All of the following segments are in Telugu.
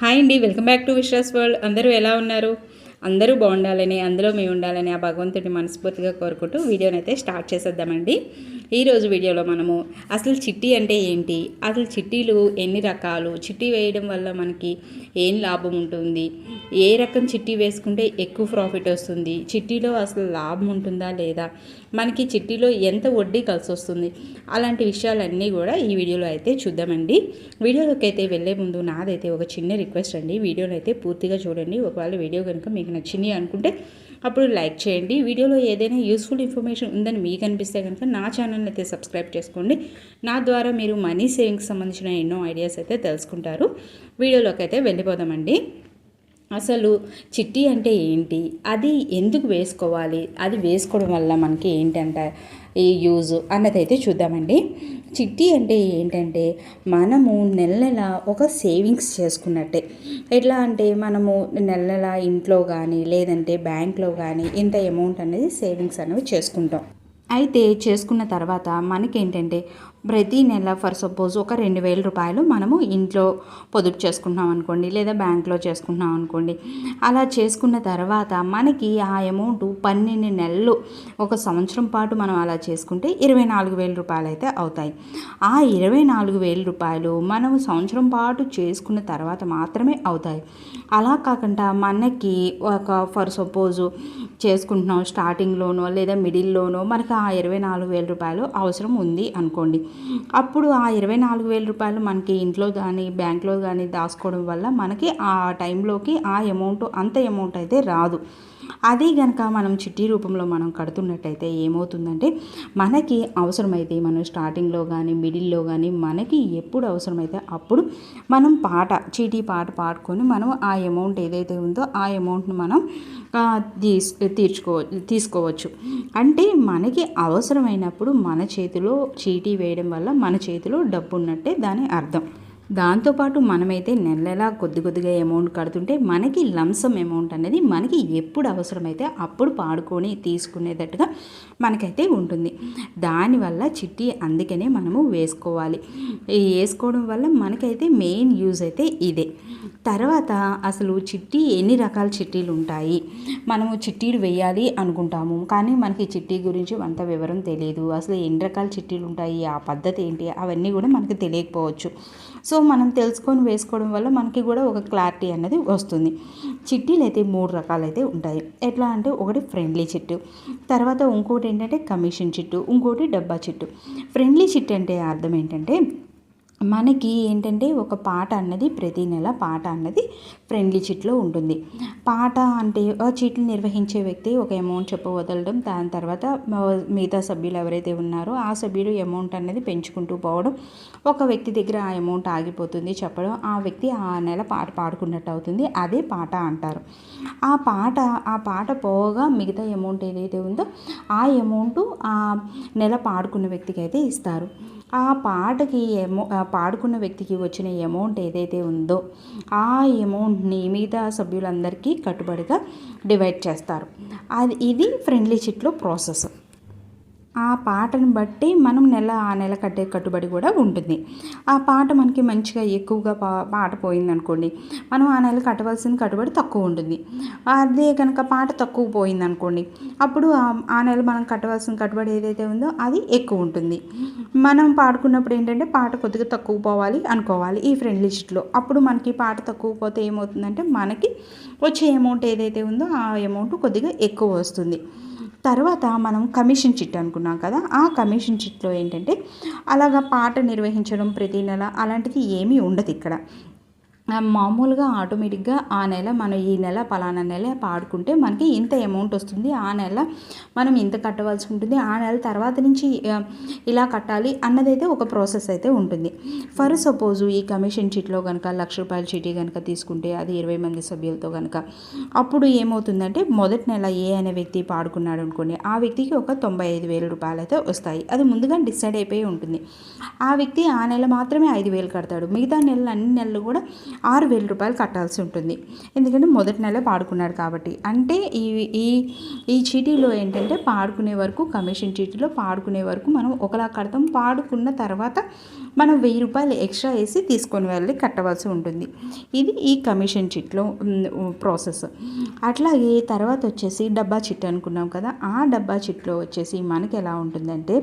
హాయ్ అండి welcome back to Vishwas world. అందరూ ఎలా ఉన్నారు? అందరూ బాగుండాలని అందులో మేము ఉండాలని ఆ భగవంతుడిని మనస్ఫూర్తిగా కోరుకుంటూ వీడియోనైతే స్టార్ట్ చేసేద్దామండి. ఈరోజు వీడియోలో మనము అసలు చిట్టి అంటే ఏంటి? అసలు చిట్టీలు ఎన్ని రకాలు? చిట్టి వేయడం వల్ల మనకి ఏం లాభం ఉంటుంది? ఏ రకం చిట్టి వేసుకుంటే ఎక్కువ ప్రాఫిట్ వస్తుంది? చిట్టీలో అసలు లాభం ఉంటుందా లేదా? మనకి చిట్టీలో ఎంత వడ్డీ కలిసి వస్తుంది? అలాంటి విషయాలన్నీ కూడా ఈ వీడియోలో అయితే చూద్దామండి. వీడియోలోకి అయితే వెళ్ళే ముందు నాదైతే ఒక చిన్న రిక్వెస్ట్ అండి. వీడియోని అయితే పూర్తిగా చూడండి. ఒకవేళ వీడియో కనుక మీకు నచ్చింది అనుకుంటే అప్పుడు లైక్ చేయండి. వీడియోలో ఏదైనా యూస్ఫుల్ ఇన్ఫర్మేషన్ ఉందని మీకు అనిపిస్తే కనుక నా ఛానల్ని అయితే సబ్స్క్రైబ్ చేసుకోండి. నా ద్వారా మీరు మనీ సేవింగ్స్ సంబంధించిన ఎన్నో ఐడియాస్ అయితే తెలుసుకుంటారు. వీడియోలోకి అయితే వెళ్ళిపోదామండి. అసలు చిట్టి అంటే ఏంటి? అది ఎందుకు వేసుకోవాలి? అది వేసుకోవడం వల్ల మనకి ఏంటంటే ఈ యూజ్? అన్నది అయితే చూద్దామండి. చిట్టి అంటే ఏంటంటే మనము నెల నెల ఒక సేవింగ్స్ చేసుకున్నట్టే. ఎట్లా అంటే మనము నెల నెల ఇంట్లో కానీ లేదంటే బ్యాంక్లో కానీ ఇంత అమౌంట్ అనేది సేవింగ్స్ అనేవి చేసుకుంటాం. అయితే చేసుకున్న తర్వాత మనకేంటంటే ప్రతి నెల ఫర్ సపోజ్ ఒక రెండు వేల రూపాయలు మనము ఇంట్లో పొదుపు చేసుకుంటున్నాం అనుకోండి లేదా బ్యాంక్లో చేసుకుంటున్నాం అనుకోండి. అలా చేసుకున్న తర్వాత మనకి ఆ అమౌంట్ పన్నెండు నెలలు ఒక సంవత్సరం పాటు మనం అలా చేసుకుంటే ఇరవై నాలుగు వేల రూపాయలు అయితే అవుతాయి. ఆ ఇరవై నాలుగు వేల రూపాయలు మనము సంవత్సరం పాటు చేసుకున్న తర్వాత మాత్రమే అవుతాయి. అలా కాకుండా మనకి ఒక ఫర్ సపోజు చేసుకుంటున్నాం స్టార్టింగ్లోనో లేదా మిడిల్లోనో మనకి ఆ ఇరవై నాలుగు వేల రూపాయలు అవసరం ఉంది అనుకోండి. అప్పుడు ఆ ఇరవై నాలుగు వేల రూపాయలు మనకి ఇంట్లో కానీ బ్యాంక్లో కానీ దాచుకోవడం వల్ల మనకి ఆ టైంలోకి ఆ అమౌంట్ అంత అమౌంట్ అయితే రాదు. అదే కనుక మనం చిట్టి రూపంలో మనం కడుతున్నట్టయితే ఏమవుతుందంటే మనకి అవసరమైతే మనం స్టార్టింగ్లో కానీ మిడిల్లో కానీ మనకి ఎప్పుడు అవసరమైతే అప్పుడు మనం పాట చీటీ పాట పాడుకొని మనం ఆ అమౌంట్ ఏదైతే ఉందో ఆ అమౌంట్ని మనం తీస్ తీర్చుకో తీసుకోవచ్చు. అంటే మనకి అవసరమైనప్పుడు మన చేతిలో చీటీ వేయడం వల్ల మన చేతిలో డబ్బు ఉన్నట్టే దాని అర్థం. దాంతోపాటు మనమైతే నెల నెలా కొద్ది కొద్దిగా అమౌంట్ కడుతుంటే మనకి లంసం అమౌంట్ అనేది మనకి ఎప్పుడు అవసరమైతే అప్పుడు పాడుకొని తీసుకునేటట్టుగా మనకైతే ఉంటుంది. దానివల్ల చిట్టి అందుకనే మనము వేసుకోవాలి. వేసుకోవడం వల్ల మనకైతే మెయిన్ యూజ్ అయితే ఇదే. తర్వాత అసలు చిట్టి ఎన్ని రకాల చిట్టీలు ఉంటాయి? మనము చిట్టీలు వేయాలి అనుకుంటాము. కానీ మనకి చిట్టి గురించి అంత వివరం తెలియదు అసలు ఎన్ని రకాల చిట్టీలు ఉంటాయి? ఆ పద్ధతి ఏంటి? అవన్నీ కూడా మనకి తెలియకపోవచ్చు. సో మనం తెలుసుకొని వేసుకోవడం వల్ల మనకి కూడా ఒక క్లారిటీ అనేది వస్తుంది. చిట్టీలు అయితే మూడు రకాలు అయితే ఉంటాయి. ఎట్లా అంటే ఒకటి ఫ్రెండ్లీ చిట్టు తర్వాత ఇంకోటి ఏంటంటే కమిషన్ చిట్టు ఇంకోటి డబ్బా చిట్టు. ఫ్రెండ్లీ చిట్టు అంటే అర్థం ఏంటంటే మనకి ఏంటంటే ఒక పాట అన్నది ప్రతి నెల పాట అన్నది ఫ్రెండ్లీ చిట్లో ఉంటుంది. పాట అంటే ఆ చీట్లు నిర్వహించే వ్యక్తి ఒక అమౌంట్ చెప్ప వదలడం దాని తర్వాత మిగతా సభ్యులు ఎవరైతే ఉన్నారో ఆ సభ్యులు అమౌంట్ అన్నది పెంచుకుంటూ పోవడం ఒక వ్యక్తి దగ్గర ఆ అమౌంట్ ఆగిపోతుంది చెప్పడం ఆ వ్యక్తి ఆ నెల పాట పాడుకున్నట్టు అవుతుంది. అదే పాట అంటారు. ఆ పాట ఆ పాట పోగా మిగతా అమౌంట్ ఏదైతే ఉందో ఆ అమౌంట్ ఆ నెల పాడుకున్న వ్యక్తికి అయితే ఇస్తారు. ఆ పాటకి ఎమౌ పాడుకున్న వ్యక్తికి వచ్చిన అమౌంట్ ఏదైతే ఉందో ఆ అమౌంట్ని మిగతా సభ్యులందరికీ కట్టుబడిగా డివైడ్ చేస్తారు. అది ఇది ఫ్రెండ్లీ చిట్లో ప్రాసెస్ ఆ పాటను బట్టి మనం నెల ఆ నెల కట్టే కట్టుబడి కూడా ఉంటుంది. ఆ పాట మనకి మంచిగా ఎక్కువగా పా పాట పోయిందనుకోండి మనం ఆ నెల కట్టవలసిన కట్టుబడి తక్కువ ఉంటుంది. అదే కనుక పాట తక్కువ పోయిందనుకోండి అప్పుడు ఆ నెల మనం కట్టవలసిన కట్టుబడి ఏదైతే ఉందో అది ఎక్కువ ఉంటుంది. మనం పాడుకున్నప్పుడు ఏంటంటే పాట కొద్దిగా తక్కువ పోవాలి అనుకోవాలి ఈ ఫ్రెండ్ లిస్ట్లో. అప్పుడు మనకి పాట తక్కువ పోతే ఏమవుతుందంటే మనకి వచ్చే అమౌంట్ ఏదైతే ఉందో ఆ అమౌంట్ కొద్దిగా ఎక్కువ వస్తుంది. తర్వాత మనం కమిషన్ చిట్ అనుకున్నాం కదా ఆ కమిషన్ చిట్లో ఏంటంటే అలాగా పాట నిర్వహించడం ప్రతి నెల అలాంటిది ఏమీ ఉండదు ఇక్కడ. మామూలుగా ఆటోమేటిక్గా ఆ నెల మనం ఈ నెల పలానా నెల పాడుకుంటే మనకి ఇంత అమౌంట్ వస్తుంది. ఆ నెల మనం ఇంత కట్టవలసి ఉంటుంది. ఆ నెల తర్వాత నుంచి ఇలా కట్టాలి అన్నదైతే ఒక ప్రాసెస్ అయితే ఉంటుంది. ఫర్ సపోజ్ ఈ కమిషన్ చీట్లో కనుక లక్ష రూపాయల చీటీ కనుక తీసుకుంటే అది ఇరవై మంది సభ్యులతో కనుక అప్పుడు ఏమవుతుందంటే మొదటి నెల ఏ అనే వ్యక్తి పాడుకున్నాడు అనుకోండి ఆ వ్యక్తికి ఒక తొంభై ఐదు వేల రూపాయలు అయితే వస్తాయి. అది ముందుగా డిసైడ్ అయిపోయి ఉంటుంది. ఆ వ్యక్తి ఆ నెల మాత్రమే ఐదు వేలు కడతాడు. మిగతా నెలలు అన్ని నెలలు కూడా ఆరు వేల రూపాయలు కట్టాల్సి ఉంటుంది. ఎందుకంటే మొదటి నెల పాడుకున్నాడు కాబట్టి. అంటే ఈ ఈ ఈ చీటీలో ఏంటంటే పాడుకునే వరకు కమిషన్ చీటీలో పాడుకునే వరకు మనం ఒకలా కడతాం. పాడుకున్న తర్వాత మనం వెయ్యి రూపాయలు ఎక్స్ట్రా వేసి తీసుకొని వెళ్ళి కట్టవలసి ఉంటుంది. ఇది ఈ కమిషన్ చిట్లో ప్రాసెస్. అట్లాగే తర్వాత వచ్చేసి డబ్బా చిట్ అనుకున్నాం కదా. ఆ డబ్బా చిట్లో వచ్చేసి మనకి ఎలా ఉంటుందంటే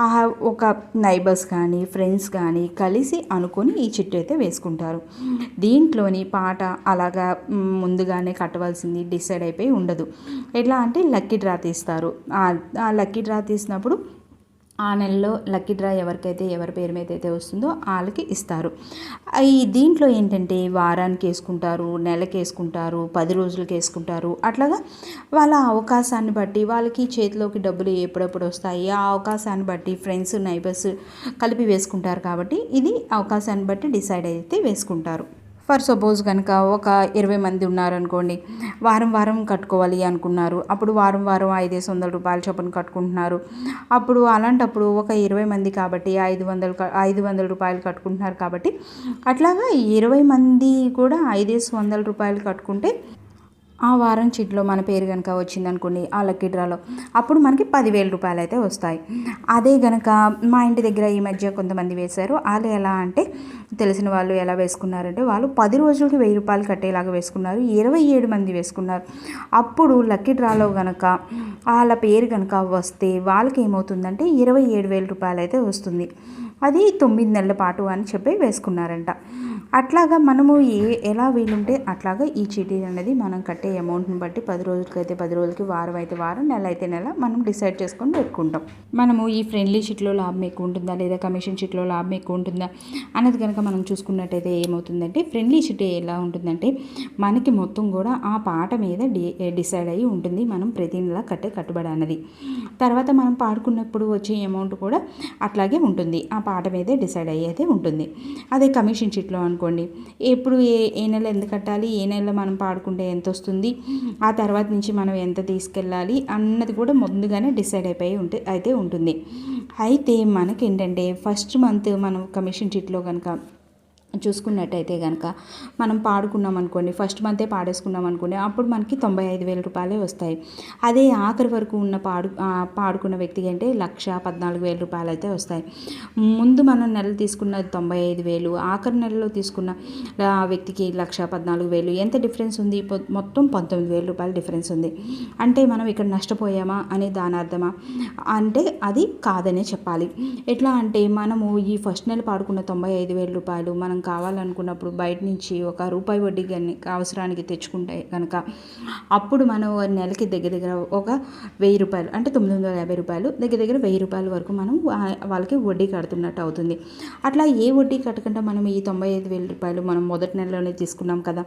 ఆ ఒక నైబర్స్ కానీ ఫ్రెండ్స్ కానీ కలిసి అనుకొని ఈ చిట్టు అయితే వేసుకుంటారు. దీంట్లోని పాట అలాగా ముందుగానే కట్టవలసింది డిసైడ్ అయిపోయి ఉండదు. ఎట్లా అంటే లక్కీ డ్రా తీస్తారు. ఆ- ఆ లక్కీ డ్రా తీసినప్పుడు ఆ నెలలో లక్కీ డ్రా ఎవరికైతే ఎవరి పేరు మీద అయితే వస్తుందో వాళ్ళకి ఇస్తారు. ఈ దీంట్లో ఏంటంటే వారానికి వేసుకుంటారు నెలకి వేసుకుంటారు పది రోజులకి వేసుకుంటారు. అట్లాగా వాళ్ళ అవకాశాన్ని బట్టి వాళ్ళకి చేతిలోకి డబ్బులు ఎప్పుడెప్పుడు వస్తాయి ఆ అవకాశాన్ని బట్టి ఫ్రెండ్స్ నైబర్స్ కలిపి వేసుకుంటారు కాబట్టి ఇది అవకాశాన్ని బట్టి డిసైడ్ అయితే వేసుకుంటారు. ఫర్ సపోజ్ కనుక ఒక ఇరవై మంది ఉన్నారనుకోండి వారం వారం కట్టుకోవాలి అనుకున్నారు. అప్పుడు వారం వారం ఐదేసి వందల రూపాయల చొప్పున కట్టుకుంటున్నారు. అప్పుడు అలాంటప్పుడు ఒక ఇరవై మంది కాబట్టి ఐదు వందలు ఐదు వందల రూపాయలు కట్టుకుంటున్నారు కాబట్టి అట్లాగా ఇరవై మంది కూడా ఐదేసి వందల రూపాయలు కట్టుకుంటే ఆ వారం చిట్లో మన పేరు కనుక వచ్చిందనుకోండి ఆ లక్కీ డ్రాలో. అప్పుడు మనకి పదివేల రూపాయలు అయితే వస్తాయి. అదే గనక మా ఇంటి దగ్గర ఈ మధ్య కొంతమంది వేశారు. వాళ్ళు ఎలా అంటే తెలిసిన వాళ్ళు ఎలా వేసుకున్నారంటే వాళ్ళు పది రోజులకి వెయ్యి రూపాయలు కట్టేలాగా వేసుకున్నారు. ఇరవై ఏడు మంది వేసుకున్నారు. అప్పుడు లక్కీ డ్రాలో గనక వాళ్ళ పేరు కనుక వస్తే వాళ్ళకి ఏమవుతుందంటే ఇరవై ఏడు వేల రూపాయలు అయితే వస్తుంది. అది తొమ్మిది నెలల పాటు అని చెప్పి వేసుకున్నారంట. అట్లాగా మనము ఏ ఎలా వీలుంటే అట్లాగా ఈ చీటీ అనేది మనం కట్టే అమౌంట్ని బట్టి పది రోజులకి అయితే పది రోజులకి వారం అయితే వారం నెల అయితే నెల మనం డిసైడ్ చేసుకొని పెట్టుకుంటాం. మనము ఈ ఫ్రెండ్లీ షీట్లో లాభం ఎక్కువ ఉంటుందా లేదా కమిషన్ షీట్లో లాభం ఎక్కువ ఉంటుందా అన్నది కనుక మనం చూసుకున్నట్టయితే ఏమవుతుందంటే ఫ్రెండ్లీ షీట్ ఎలా ఉంటుందంటే మనకి మొత్తం కూడా ఆ పాట మీద డి డిసైడ్ అయ్యి ఉంటుంది మనం ప్రతి నెల కట్టే కట్టుబడి అన్నది. తర్వాత మనం పాడుకున్నప్పుడు వచ్చే అమౌంట్ కూడా అట్లాగే ఉంటుంది. ఆ పాట మీదే డిసైడ్ అయ్యేది ఉంటుంది. అదే కమిషన్ షీట్లో అనుకోండి. ఎప్పుడు ఏ ఏ నెల ఎంత కట్టాలి? ఏ నెల మనం పాడుకుంటే ఎంత వస్తుంది ఆ తర్వాత నుంచి మనం ఎంత తీసుకెళ్ళాలి? అన్నది కూడా ముందుగానే డిసైడ్ అయిపోయి ఉంటే అయితే ఉంటుంది. అయితే మనకేంటంటే ఫస్ట్ మంత్ మనం కమిషన్ చిట్లో కనుక చూసుకున్నట్టయితే కనుక మనం పాడుకున్నాం అనుకోండి ఫస్ట్ మంతే పాడేసుకున్నాం అనుకోండి అప్పుడు మనకి తొంభై ఐదు వేల రూపాయలే వస్తాయి. అదే ఆఖరి వరకు ఉన్న పాడు పాడుకున్న వ్యక్తికి అంటే లక్ష పద్నాలుగు వేల రూపాయలు అయితే వస్తాయి. ముందు మనం నెలలు తీసుకున్నది తొంభై ఐదు వేలు ఆఖరి నెలలో తీసుకున్న వ్యక్తికి లక్ష పద్నాలుగు వేలు ఎంత డిఫరెన్స్ ఉంది? పొ- మొత్తం పంతొమ్మిది వేల రూపాయల డిఫరెన్స్ ఉంది. అంటే మనం ఇక్కడ నష్టపోయామా అనే దాని అర్థమా అంటే అది కాదనే చెప్పాలి. ఎట్లా అంటే మనము ఈ ఫస్ట్ నెల పాడుకున్న తొంభై ఐదు వేల రూపాయలు మనం కావాలనుకున్నప్పుడు బయట నుంచి ఒక రూపాయి వడ్డీ కానీ అవసరానికి తెచ్చుకుంటే కనుక అప్పుడు మనం నెలకి దగ్గర దగ్గర ఒక వెయ్యి రూపాయలు అంటే తొమ్మిది వందల యాభై రూపాయలు దగ్గర దగ్గర వెయ్యి రూపాయల వరకు మనం వా- వాళ్ళకి వడ్డీ కడుతున్నట్టు అవుతుంది. అట్లా ఏ వడ్డీ కట్టకుండా మనం ఈ తొంభై ఐదు వేల రూపాయలు మనం మొదటి నెలలోనే తీసుకున్నాం కదా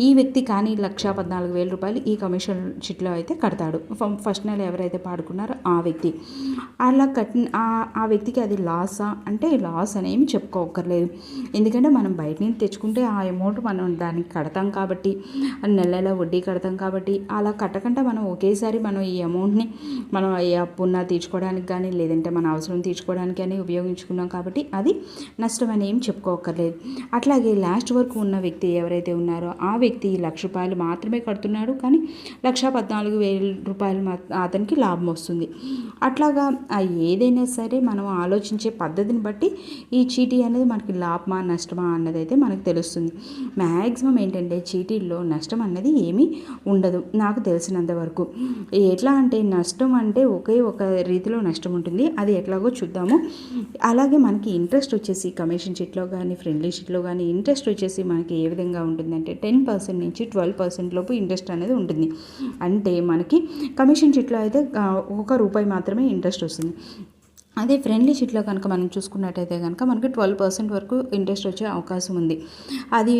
ఈ వ్యక్తి కానీ లక్ష పద్నాలుగు వేల రూపాయలు ఈ కమిషన్ షీట్లో అయితే కడతాడు. ఫస్ట్ నెల ఎవరైతే పాడుకున్నారో ఆ వ్యక్తి. అలా కట్టిన ఆ- ఆ వ్యక్తికి అది లాసా? అంటే లాస్ అనేమి చెప్పుకోకర్లేదు ఎందుకంటే మనం బయట నుంచి తెచ్చుకుంటే ఆ అమౌంట్ మనం దానికి కడతాం కాబట్టి నెల నెల వడ్డీ కడతాం కాబట్టి అలా కట్టకుండా మనం ఒకేసారి మనం ఈ అమౌంట్ని మనం ఏ అప్పున్నా తీర్చుకోవడానికి కానీ లేదంటే మన అవసరం తీర్చుకోవడానికి కానీ ఉపయోగించుకున్నాం కాబట్టి అది నష్టం అని ఏం చెప్పుకోకర్లేదు అట్లాగే లాస్ట్ వరకు ఉన్న వ్యక్తి ఎవరైతే ఉన్నారో ఆ వ్యక్తి లక్ష రూపాయలు మాత్రమే కడుతున్నాడు కానీ లక్ష పద్నాలుగు వేల రూపాయలు అతనికి లాభం వస్తుంది. అట్లాగా ఏదైనా సరే మనం ఆలోచించే పద్ధతిని బట్టి ఈ చీటీ అనేది మనకి లాభమా నష్టమా అన్నది అయితే మనకు తెలుస్తుంది. మ్యాక్సిమం ఏంటంటే చీటీల్లో నష్టం అన్నది ఏమీ ఉండదు. నాకు తెలిసినంత వరకు ఎట్లా అంటే నష్టం అంటే ఒకే ఒక రీతిలో నష్టం ఉంటుంది. అది ఎట్లాగో చూద్దాము. అలాగే మనకి ఇంట్రెస్ట్ వచ్చేసి కమిషన్ షీట్లో కానీ ఫ్రెండ్లీ షీట్లో కానీ ఇంట్రెస్ట్ వచ్చేసి మనకి ఏ విధంగా ఉంటుందంటే టెన్ పర్సెంట్ నుంచి ట్వెల్వ్ పర్సెంట్ లోపు ఇంట్రెస్ట్ అనేది ఉంటుంది. అంటే మనకి కమిషన్ షీట్లో అయితే ఒక రూపాయి మాత్రమే ఇంట్రెస్ట్ వస్తుంది. అదే ఫ్రెండ్లీ షీట్లో కనుక మనం చూసుకున్నట్టయితే కనుక మనకి ట్వెల్వ్ పర్సెంట్ వరకు ఇంట్రెస్ట్ వచ్చే అవకాశం ఉంది. అది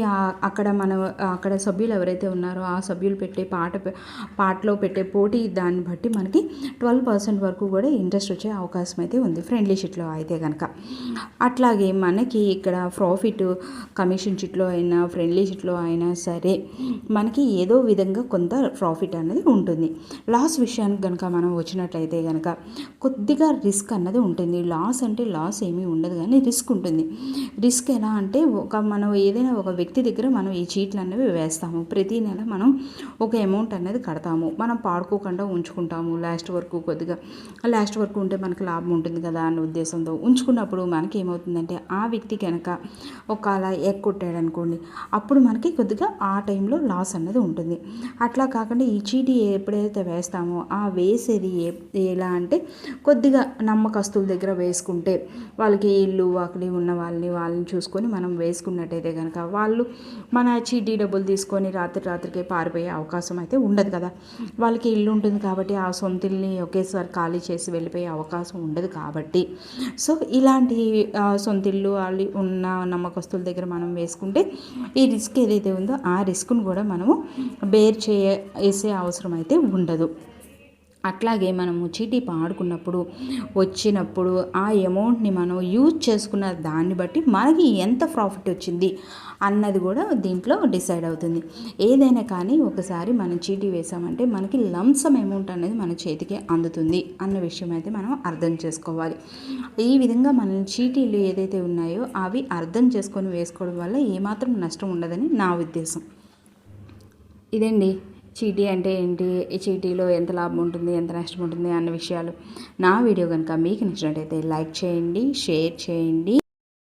అక్కడ మన అక్కడ సభ్యులు ఎవరైతే ఉన్నారో ఆ సభ్యులు పెట్టే పాట పాటలో పెట్టే పోటీ దాన్ని బట్టి మనకి ట్వెల్వ్ పర్సెంట్ వరకు కూడా ఇంట్రెస్ట్ వచ్చే అవకాశం అయితే ఉంది ఫ్రెండ్లీ షీట్లో అయితే కనుక. అట్లాగే మనకి ఇక్కడ ప్రాఫిట్ కమిషన్ షీట్లో అయినా ఫ్రెండ్లీ షీట్లో అయినా సరే మనకి ఏదో విధంగా కొంత ప్రాఫిట్ అనేది ఉంటుంది. లాస్ విషయానికి కనుక మనం వచ్చినట్లయితే కనుక కొద్దిగా రిస్క్ అన్నది ఉంటుంది. లాస్ అంటే లాస్ ఏమీ ఉండదు కానీ రిస్క్ ఉంటుంది. రిస్క్ ఎలా అంటే ఒక మనం ఏదైనా ఒక వ్యక్తి దగ్గర మనం ఈ చీట్లు అనేవి వేస్తాము. ప్రతి నెల మనం ఒక అమౌంట్ అనేది కడతాము. మనం పాడుకోకుండా ఉంచుకుంటాము. లాస్ట్ వరకు కొద్దిగా లాస్ట్ వరకు ఉంటే మనకి లాభం ఉంటుంది కదా అన్న ఉద్దేశంతో ఉంచుకున్నప్పుడు మనకి ఏమవుతుందంటే ఆ వ్యక్తి కనుక ఒక అలా ఎక్కొట్టాడు అనుకోండి అప్పుడు మనకి కొద్దిగా ఆ టైంలో లాస్ అనేది ఉంటుంది. అట్లా కాకుండా ఈ చీటీ ఎప్పుడైతే వేస్తామో ఆ వేసేది ఏ ఎలా అంటే కొద్దిగా వస్తువుల దగ్గర వేసుకుంటే వాళ్ళకి ఇల్లు వాకిలి ఉన్న వాళ్ళని వాళ్ళని చూసుకొని మనం వేసుకున్నట్టయితే కనుక వాళ్ళు మన చీటీ డబ్బులు తీసుకొని రాత్రి రాత్రికే పారిపోయే అవకాశం అయితే ఉండదు కదా. వాళ్ళకి ఇల్లు ఉంటుంది కాబట్టి ఆ సొంత ఒకేసారి ఖాళీ చేసి వెళ్ళిపోయే అవకాశం ఉండదు కాబట్టి. సో ఇలాంటి ఆ, సొంత ఇల్లు వాళ్ళు ఉన్న నమ్మకస్తుల దగ్గర మనం వేసుకుంటే ఈ రిస్క్ ఏదైతే ఉందో ఆ రిస్క్ను కూడా మనము బేర్ చేయ వేసే అవసరం అయితే ఉండదు. అట్లాగే మనము చీటీ పాడుకున్నప్పుడు వచ్చినప్పుడు ఆ అమౌంట్ని మనం యూజ్ చేసుకున్న దాన్ని బట్టి మనకి ఎంత ప్రాఫిట్ వచ్చింది అన్నది కూడా దీంట్లో డిసైడ్ అవుతుంది. ఏదైనా కానీ ఒకసారి మనం చీటీ వేసామంటే మనకి లంసం అమౌంట్ అనేది మన చేతికి అందుతుంది అన్న విషయం అయితే మనం అర్థం చేసుకోవాలి. ఈ విధంగా మన చీటీలు ఏదైతే ఉన్నాయో అవి అర్థం చేసుకొని వేసుకోవడం వల్ల ఏమాత్రం నష్టం ఉండదని నా ఉద్దేశం. ఇదండి. చీటీ అంటే ఏంటి? ఈ చీటీలో ఎంత లాభం ఉంటుంది? ఎంత నష్టం ఉంటుంది? అన్న విషయాలు నా వీడియో కనుక మీకు నచ్చినట్టయితే లైక్ చేయండి షేర్ చేయండి.